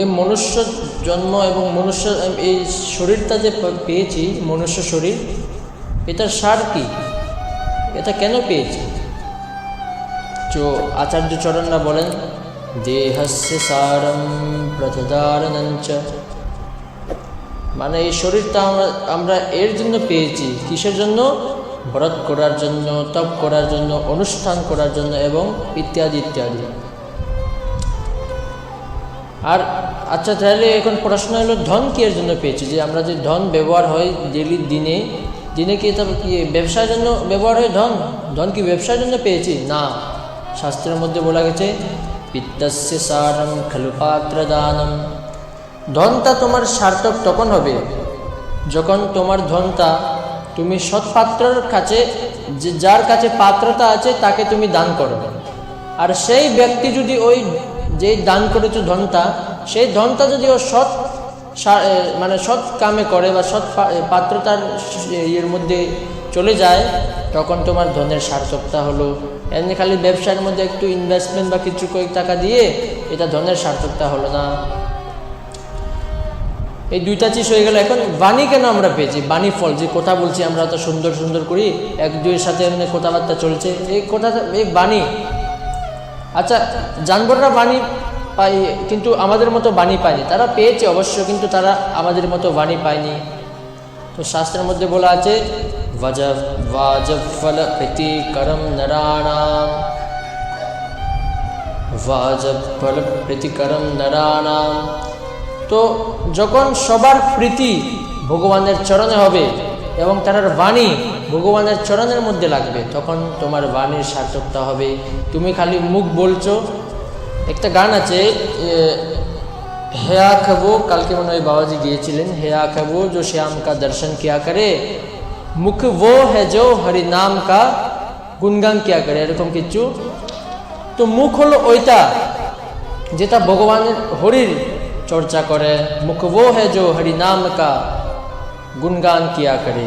এই মনুষ্য জন্ম এবং মনুষ্য, এই শরীরটা যে পেয়েছি, মনুষ্য শরীর, এটার সার কি? এটা কেন পেয়েছি? তো আচার্য চরণরা বলেন, দেহস্য সারম প্রথদারণঞ্চ। মানে এই শরীরটা আমরা আমরা এর জন্য পেয়েছি, কিসের জন্য? ব্রত করার জন্য, তপ করার জন্য, অনুষ্ঠান করার জন্য এবং ইত্যাদি ইত্যাদি। আর আচ্ছা তাহলে এখন প্রশ্ন হলো, ধন কি এর জন্য পেয়েছি? যে আমরা যে ধন ব্যবহার হয় ডেলি দিনে দিনে কি এটা কি ব্যবসার জন্য ব্যবহার হয় ধন? ধন কি ব্যবসার জন্য পেয়েছি? না। শাস্ত্রের মধ্যে বলা গেছে, পিত্তস্য সারম খলু পাত্র দানম ধনটা তোমার সার্থক তখন হবে, যখন তোমার ধনটা তুমি সৎপাত্রের কাছে, যে যার কাছে পাত্রতা আছে, তাকে তুমি দান করো আর সেই ব্যক্তি যদি ওই যে দান করেছ ধনটা, সেই ধনটা যদি ও সৎ মানে সৎ কামে করে বা সৎ পাত্রতার ইয়ের মধ্যে চলে যায়, তখন তোমার ধনের সার্থকতা হলো। এমনি খালি ব্যবসার মধ্যে একটু ইনভেস্টমেন্ট বা কিছু কয়েক টাকা দিয়ে এটা ধনের সার্থকতা হলো না। এই দুইটা চিজ হয়ে গেল। এখন বাণী কেন আমরা পেয়েছি? বাণী ফল, যে কথা বলছি আমরা তো সুন্দর সুন্দর করি, এক দুইয়ের সাথে এমনি কথাবার্তা চলছে, এই কথা, এই বাণী আচ্ছা জানবররা বাণী পাই কিন্তু আমাদের মতো বাণী পায়নি। তারা পেয়েছে অবশ্য, কিন্তু তারা আমাদের মতো বাণী পায়নি। তো শাস্ত্রের মধ্যে বলা আছে ফল নরাণাম ফল নরাণাম তো যখন সবার প্রীতি ভগবানের চরণে হবে এবং তার বাণী ভগবানের চরণের মধ্যে লাগবে, তখন তোমার বাণীর সার্থকতা হবে। তুমি খালি মুখ বলছো। একটা গান আছে হেয়া খাব কালকে মনে হয় বাবাজি গিয়েছিলেন। হেয়া খাব যে শ্যাম কা দর্শন কিয়া করে, মুখ ও হে যো হরি নাম কা গুনগান কিয়া করে এরকম কিছু। তো মুখ হলো ওইটা, যেটা ভগবানের হরির চর্চা করে। মুখ ও হে যো হরি নাম কা গুনগান কিয়া করে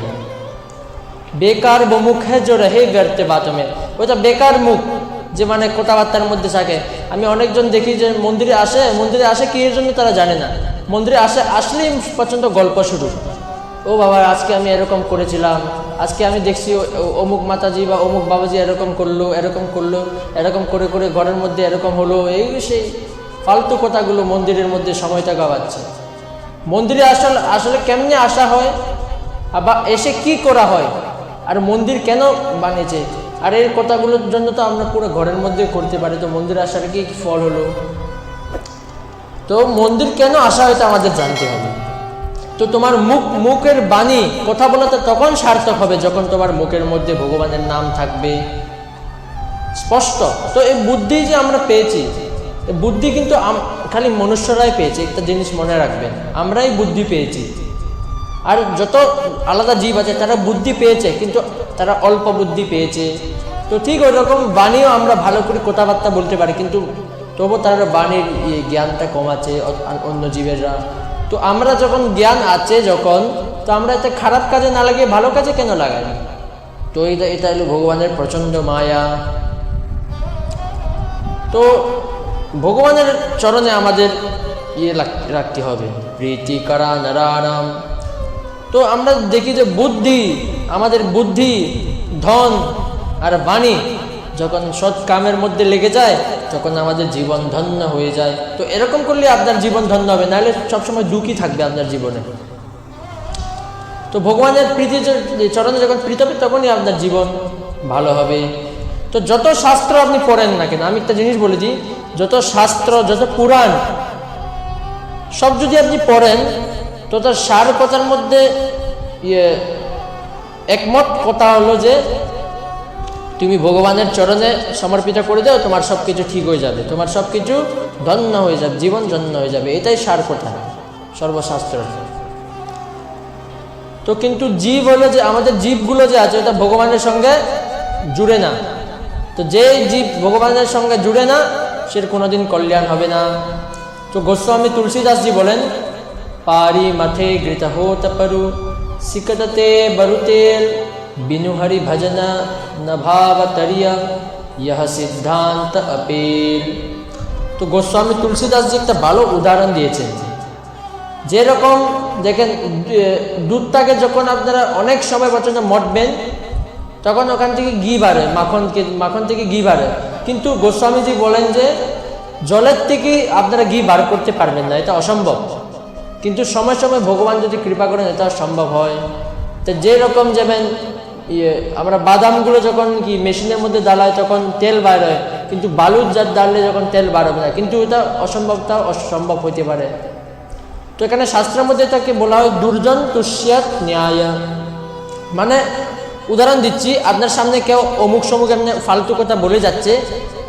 বেকার বমুখ যে রহে ব্যর্থে বাতমে। ওইটা বেকার মুখ, যে মানে কথাবার্তার মধ্যে থাকে। আমি অনেকজন দেখি যে মন্দিরে আসে মন্দিরে আসে কি এর জন্য তারা জানে না। মন্দিরে আসে, আসলেই পর্যন্ত গল্প শুরু। ও বাবা, আজকে আমি এরকম করেছিলাম, আজকে আমি দেখছি অমুক মাতাজি বা অমুক বাবাজি এরকম করল এরকম করল, এরকম করে করে ঘরের মধ্যে এরকম হলো, এই সেই ফালতু কথাগুলো মন্দিরের মধ্যে সময়টা গাওয়াচ্ছে মন্দিরে আসলে আসলে কেমনে আসা হয়? বা এসে কি করা হয়? আর মন্দির কেন বানিয়েছে? আর এই কথাগুলোর জন্য তো আমরা পুরো ঘরের মধ্যে করতে পারি। তো মন্দির আসার কি ফল হলো? তো মন্দির কেন আসা হয় তা আমাদের জানতে হবে। তো তোমার মুখ, মুখের বাণী কথা বলাতে তখন সার্থক হবে যখন তোমার মুখের মধ্যে ভগবানের নাম থাকবে। স্পষ্ট। তো এই বুদ্ধি যে আমরা পেয়েছি বুদ্ধি কিন্তু খালি মনুষ্যরাই পেয়েছে, একটা জিনিস মনে রাখবেন। আমরাই বুদ্ধি পেয়েছি। আর যত আলাদা জীব আছে, তারা বুদ্ধি পেয়েছে, কিন্তু তারা অল্প বুদ্ধি পেয়েছে। তো ঠিক ওই রকম বাণীও আমরা ভালো করে কথাবার্তা বলতে পারি, কিন্তু তবু তারা বাণীর ইয়ে জ্ঞানটা কম আছে অন্য জীবেরা তো আমরা যখন জ্ঞান আছে যখন, তো আমরা এতে খারাপ কাজে না লাগিয়ে ভালো কাজে কেন লাগাই? তো এটা এটা হলো ভগবানের প্রচণ্ড মায়া। তো ভগবানের চরণে আমাদের ইয়ে রাখতে হবে। প্রীতি করা নারায়ণ তো আমরা দেখি যে বুদ্ধি, আমাদের বুদ্ধি, ধন আর বাণী যখন সৎ কামের মধ্যে লেগে যায়, তখন আমাদের জীবন ধন্য হয়ে যায়। তো এরকম করলে আপনার জীবন ধন্য হবে, নাহলে সবসময় দুঃখী থাকবে আপনার জীবনে। তো ভগবানের প্রীতি চরণে যখন প্রীত হবে, তখনই আপনার জীবন ভালো হবে। তো যত শাস্ত্র আপনি পড়েন না কেন, আমি একটা জিনিস বলে দিই, যত শাস্ত্র, যত পুরাণ, সব যদি আপনি পড়েন তো তার সার কথার মধ্যে ইয়ে একমত কথা হলো যে, তুমি ভগবানের চরণে সমর্পিত করে দাও, তোমার সব কিছু ঠিক হয়ে যাবে। তোমার সব কিছু ধন্য হয়ে যাবে, জীবন ধন্য হয়ে যাবে। এটাই সার কথা, সর্বশাস্ত্র। তো কিন্তু জীব হলো যে, আমাদের জীবগুলো যে আছে, ওটা ভগবানের সঙ্গে জুড়ে না। তো যে জীব ভগবানের সঙ্গে জুড়ে না সে কোনোদিন কল্যাণ হবে না। তো গোস্বামী তুলসীদাসজি বলেন পারি মথে গৃত হোত পরু সিকটতে বরুতেল বিনু হরি ভজন নভাবতরিয় সিদ্ধান্ত অপেল তো গোস্বামী তুলসীদাসজি একটা ভালো উদাহরণ দিয়েছেন যেরকম দেখেন দুধটাকে যখন আপনারা অনেক সময় পর্যন্ত মটবেন তখন ওখান থেকে ঘি বাড়ে মাখনকে মাখন থেকে ঘি বাড়ে কিন্তু গোস্বামীজি বলেন যে জলের থেকে আপনারা ঘি বার করতে পারবেন না, এটা অসম্ভব। কিন্তু সময় সময় ভগবান যদি কৃপা করেন এটা সম্ভব হয়। তো যেরকম যেমন ইয়ে আমরা বাদামগুলো যখন কি মেশিনের মধ্যে দাঁড়ায় তখন তেল বার হয়, কিন্তু বালুর জাত দাঁড়লে যখন তেল বার হবে না, কিন্তু এটা অসম্ভবটা অসম্ভব হইতে পারে। তো এখানে শাস্ত্রের মধ্যে তাকে বলা হয় দুর্জন তুষ্যাত ন্যায়। মানে উদাহরণ দিচ্ছি, আপনার সামনে কেউ অমুক সমুক এমনি ফালতু কথা বলে যাচ্ছে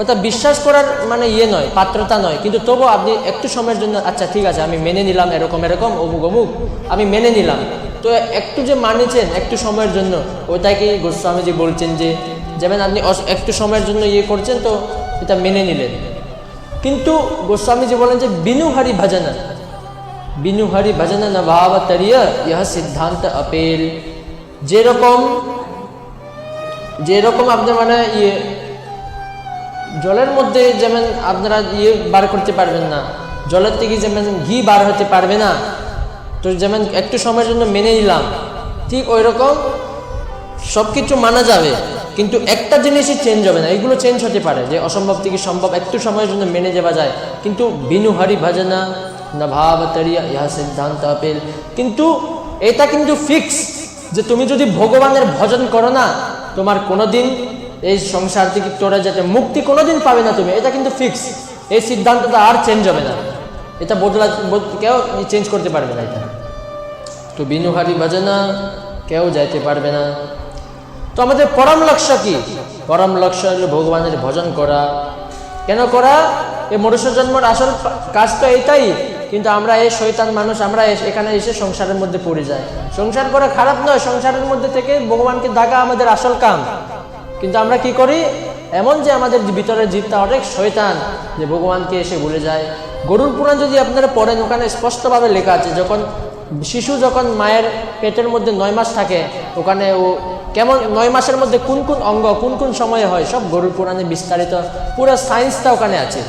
ওটা বিশ্বাস করার মানে ইয়ে নয়, পাত্রতা নয়, কিন্তু তবু আপনি একটু সময়ের জন্য আচ্ছা ঠিক আছে, আমি মেনে নিলাম, এরকম এরকম, অমুক অমুক, আমি মেনে নিলাম। তো একটু যে মানেছেন একটু সময়ের জন্য ওটাকে গোস্বামীজি বলছেন যে, যেমন আপনি একটু সময়ের জন্য ইয়ে করছেন, তো এটা মেনে নিলেন। কিন্তু গোস্বামীজি বলেন যে বিনুহারি ভজনা। বিনুহারি ভজন নভাব তরিয়, ইহ সিদ্ধান্ত আপেল। যেরকম যেরকম আপনি মানে ইয়ে জলের মধ্যে যেমন আপনারা ইয়ে বার করতে পারবেন না, জলের থেকে যেমন ঘি বার হতে পারবে না, তো যেমন একটু সময়ের জন্য মেনে নিলাম, ঠিক ওই রকম সব কিছু মানা যাবে, কিন্তু একটা জিনিসই চেঞ্জ হবে না, এগুলো চেঞ্জ হতে পারে, যে অসম্ভব থেকে সম্ভব একটু সময়ের জন্য মেনে যাওয়া যায়, কিন্তু বিনু হরি ভজনা, না ভাব তরিয়া, ইহা সিদ্ধান্ত আপেল, কিন্তু এটা কিন্তু ফিক্স যে তুমি যদি ভগবানের ভজন করো না তোমার কোনোদিন এই সংসার থেকে তোরা যেতে মুক্তি কোনোদিন পাবে না তুমি, এটা কিন্তু ফিক্স এই সিদ্ধান্তটা আর চেঞ্জ হবে না। এটা বদলা কেউ চেঞ্জ করতে পারবে না এটা। তো বিনুহারি ভজনা কেউ যাইতে পারবে না। তো আমাদের পরম লক্ষ্য কি? পরম লক্ষ্য হলো ভগবানের ভজন করা। কেন করা? এই মনুষ্য জন্মের আসল কাজ তো এটাই। কিন্তু আমরা এই শৈতান মানুষ, আমরা এখানে এসে সংসারের মধ্যে পড়ে যাই। সংসার করা খারাপ নয়, সংসারের মধ্যে থেকে ভগবানকে ডাকা আমাদের আসল কাম। কিন্তু আমরা কি করি? এমন যে আমাদের ভিতরে জীবটা অনেক শৈতান যে ভগবানকে এসে ভুলে যায়, গরুর পুরাণ যদি আপনারা পড়েন, ওখানে স্পষ্টভাবে লেখা আছে, যখন শিশু যখন মায়ের পেটের মধ্যে নয় মাস থাকে, ওখানে ও কেমন, নয় মাসের মধ্যে কোন কোন অঙ্গ, কোন কোন সময়ে হয়, সব গরুর পুরাণে বিস্তারিত, পুরো সায়েন্সটা ওখানে আছে।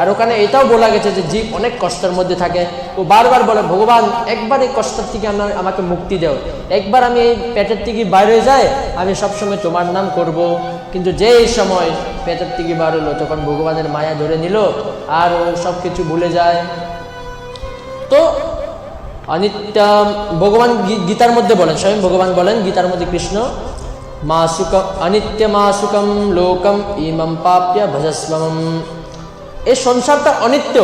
আর ওখানে এটাও বলা গেছে যে জীব অনেক কষ্টের মধ্যে থাকে। ও বারবার বলে, ভগবান, একবার এই কষ্টের থেকে আমার, আমাকে মুক্তি দেও। একবার আমি এই পেটের থেকে বাইরে যাই, আমি সবসময় তোমার নাম করব। কিন্তু যেই সময় পেটের থেকে বার হলো, তখন ভগবানের মায়া ধরে নিল আর ও সব কিছু ভুলে যায়। তো অনিত্য ভগবান গীতার মধ্যে বলেন, স্বয়ং ভগবান বলেন, গীতার মধ্যে কৃষ্ণ, মা সুকম অনিত্য মা সুকম লোকম ইমম পাপ্য ভজস্বম এই সংসারটা অনিত্য।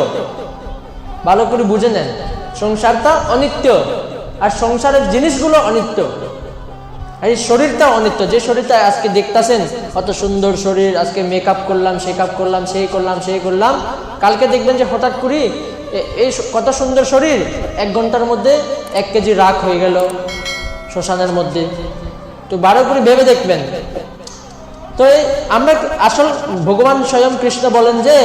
ভালো করে বুঝে নেন। সংসারটা অনিত্য আর সংসারের জিনিসগুলো অনিত্য। এই শরীরটা অনিত্য। যে শরীরটা আজকে দেখতাছেন, কত সুন্দর শরীর, আজকে মেকআপ করলাম শেকআপ করলাম, সেই করলাম সেই করলাম। কালকে দেখবেন যে হঠাৎ করি এই কত সুন্দর শরীর। এক ঘণ্টার মধ্যে এক কেজি রাখ হয়ে গেল শ্মশানের মধ্যে। তো বারো করে ভেবে দেখবেন। তো আমরা আসল ভগবান স্বয়ং কৃষ্ণ বলেন যে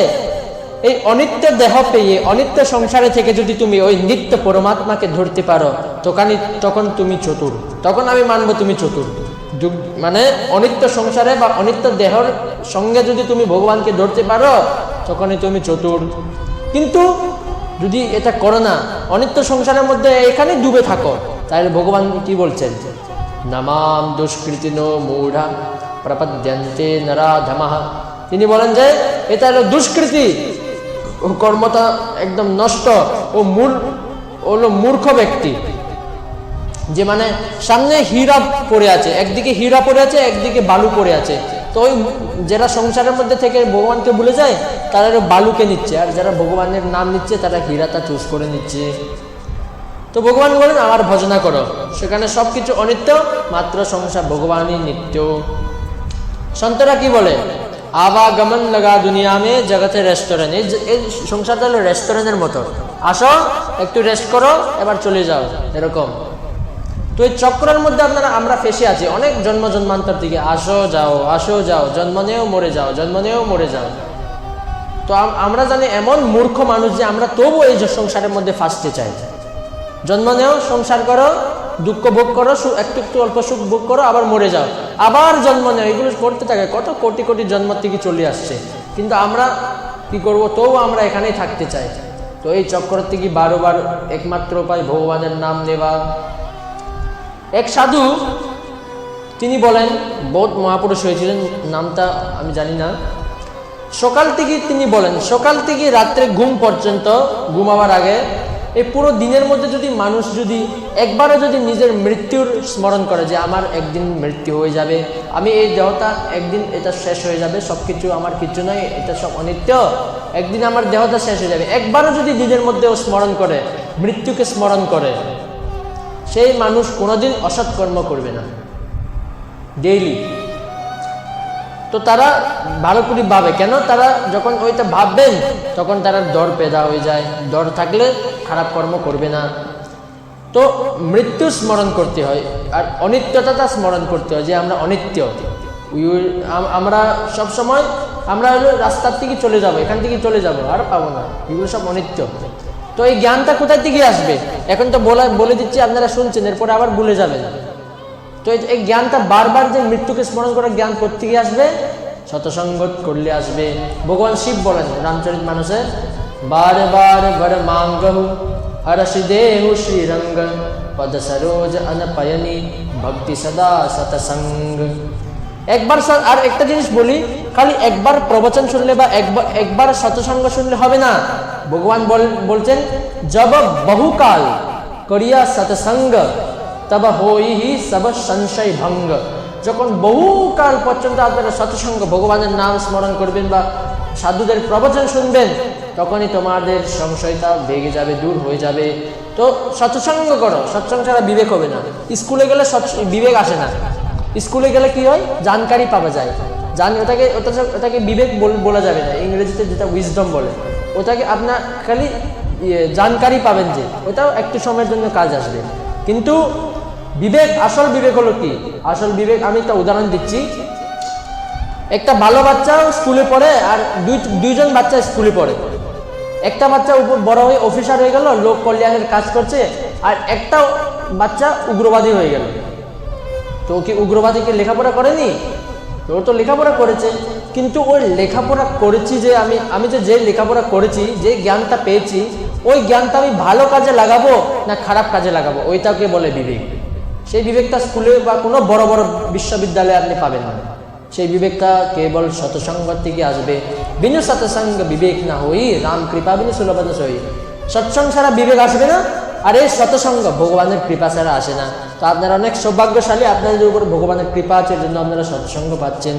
এই অনিত্য দেহ পেয়ে, অনিত্য সংসারে থেকে যদি তুমি ওই নিত্য পরমাত্মাকে ধরতে পারো তখন তখন তুমি চতুর। তখন আমি মানবো তুমি চতুর। মানে অনিত্য সংসারে বা অনিত্য দেহর সঙ্গে যদি তুমি ভগবানকে ধরতে পারো, তখনই তুমি চতুর। কিন্তু যদি এটা করো না, অনিত্য সংসারের মধ্যে এখানে ডুবে থাকো, তাহলে ভগবান কি বলছেন? নামাম দুষ্কৃতিনো মূঢ়া প্রপদ্যন্তে নরাধমাহ তিনি বলেন যে, এটা হলো দুষ্কৃতি। ও কর্মটা একদম নষ্ট। ও ও হলো মূর্খ ব্যক্তি। যে মানে সামনে হীরা পড়ে আছে, একদিকে হীরা পড়ে আছে, একদিকে বালু পড়ে আছে। তো ওই যারা সংসারের মধ্যে থেকে ভগবানকে ভুলে যায়, তারা বালুকে নিচ্ছে। আর যারা ভগবানের নাম নিচ্ছে, তারা হীরাটা চুজ করে নিচ্ছে। তো ভগবান বলেন, আমার ভজনা করো। সেখানে সব কিছু অনিত্য, মাত্র সংসার ভগবানই নিত্য। সন্তরা কি বলে? আবাগমন লাগা দুনিয়া মে জগতে রেস্টুরেন্ট এই সংসারটা হলো রেস্টুরেন্টের মতো। আসো, একটু রেস্ট করো, এবার চলে যাও, এরকম। তো এই চক্রের মধ্যে আপনারা আমরা ফেসে আছি। অনেক জন্ম জন্মান্তর থেকে আসো, যাও আসো, যাও। জন্ম নিয়েও মরে যাও। জন্ম নিয়েও মরে যাও। তো আমরা জানি এমন মূর্খ মানুষ যে আমরা তবু এই সংসারের মধ্যে ফাঁসতে চাই। জন্ম নেও, সংসার করো দুঃখ ভোগ করো একটু একটু অল্প সুখ ভোগ করো, আবার মরে যাও। আবার জন্ম নেও। এগুলো করতে থাকে। কত কোটি কোটি জন্ম থেকে চলে আসছে। কিন্তু আমরা কি করব? তবু আমরা এখানেই থাকতে চাই। তো এই চক্র থেকে বারোবার একমাত্র উপায়, ভগবানের নাম নেওয়া। এক সাধু, তিনি বলেন, বহুত মহাপুরুষ হয়েছিলেন, নামটা আমি জানি না। সকাল থেকে তিনি বলেন, সকাল থেকে রাত্রে ঘুম পর্যন্ত ঘুমাবার আগে এই পুরো দিনের মধ্যে যদি মানুষ যদি একবারও যদি নিজের মৃত্যুর স্মরণ করে যে আমার একদিন মৃত্যু হয়ে যাবে, আমি এই দেহটা একদিন এটা শেষ হয়ে যাবে সব কিছু আমার কিছু নয়, এটা সব অনিত্য, একদিন আমার দেহটা শেষ হয়ে যাবে। একবারও যদি নিজের মধ্যেও স্মরণ করে, মৃত্যুকে স্মরণ করে, সেই মানুষ কোনোদিন অসৎকর্ম করবে না। ডেইলি তো তারা ভালো করে ভাবে। কেন? তারা যখন ওইটা ভাববেন, তখন তারা ডর পেদা হয়ে যায়। ডর থাকলে খারাপ কর্ম করবে না। তো মৃত্যু স্মরণ করতে হয় আর অনিত্যতা স্মরণ করতে হয় যে আমরা অনিত্য। আমরা সব সময় আমরা রাস্তার থেকে চলে যাব, এখান থেকে চলে যাব, আর পাবো না। এগুলো সব অনিত্য। তো এই জ্ঞানটা কোথায় থেকে আসবে? এখন তো বলা, বলে দিচ্ছি, আপনারা শুনছেন, এরপরে আবার ভুলে যাবেন। তো এই- জ্ঞানটা বারবার যে মৃত্যুকে স্মরণ করার জ্ঞান কোথেকে আসবে? শতসঙ্গত করলে আসবে। ভগবান শিব বলেন রামচরিত মানুষের, বার বার বর মাঙ্গহু হরষি দেহু শ্রীরঙ্গ পদ সরোজ অনপয়নি ভক্তি সদা সতসঙ্গ। একবার আর একটা জিনিস বলি, খালি একবার প্রবচন শুনলে বা একবার একবার সতসঙ্গ শুনলে হবে না। ভগবান বল- বলছেন, জব বহুকাল করিয়া সতসঙ্গ তব হই সব সংশয় ভঙ্গ। যখন বহুকাল পর্যন্ত আপনারা সৎসঙ্গ ভগবানের নাম স্মরণ করবেন বা সাধুদের প্রবচন শুনবেন তখনই তোমাদের সংশয়টা ভেঙে যাবে দূর হয়ে যাবে। তো সৎসঙ্গ করো সৎসঙ্গ ছাড়া বিবেক হবে না। স্কুলে গেলে বিবেক আসে না। স্কুলে গেলে কি হয়? জানকারি পাওয়া যায়। জান ওটাকে ওটা ওটাকে বিবেক বল- বলা যাবে না। ইংরেজিতে যেটা উইজডম বলে। ওটাকে আপনার খালি ইয়ে, জানকারি পাবেন যে ওটাও একটু সময়ের জন্য কাজ আসবে। কিন্তু বিবেক, আসল বিবেক হলো কি? আসল বিবেক, আমি একটা উদাহরণ দিচ্ছি। একটা ভালো বাচ্চা স্কুলে পড়ে আর দুই দুইজন বাচ্চা স্কুলে পড়ে। একটা বাচ্চা বড় হয়ে অফিসার হয়ে গেল, লোক কল্যাণের কাজ করছে, আর একটা বাচ্চা উগ্রবাদী হয়ে গেল। তো কি উগ্রবাদীকে লেখাপড়া করেনি? ও তো লেখাপড়া করেছে। কিন্তু ওই লেখাপড়া করেছি যে আমি আমি যে যে লেখাপড়া করেছি, যে জ্ঞানটা পেয়েছি, ওই জ্ঞানটা আমি ভালো কাজে লাগাবো না খারাপ কাজে লাগাবো? ওইটাকে বলে বিবেক। সেই বিবেকটা স্কুলে বা কোনো বড় বড় বিশ্ববিদ্যালয়ে আপনি পাবেন না। সেই বিবেকটা কেবল সতসঙ্গ থেকে আসবে। বিনু সতসঙ্গ বিবেক না হই, রাম কৃপা বিনু সুলভতা সই। সৎসঙ্গ ছাড়া বিবেক আসবে না, আর এই সতসঙ্গ ভগবানের কৃপা ছাড়া আসে না। তো আপনারা অনেক সৌভাগ্যশালী, আপনাদের উপর ভগবানের কৃপা আছে জন্য আপনারা সৎসঙ্গ পাচ্ছেন।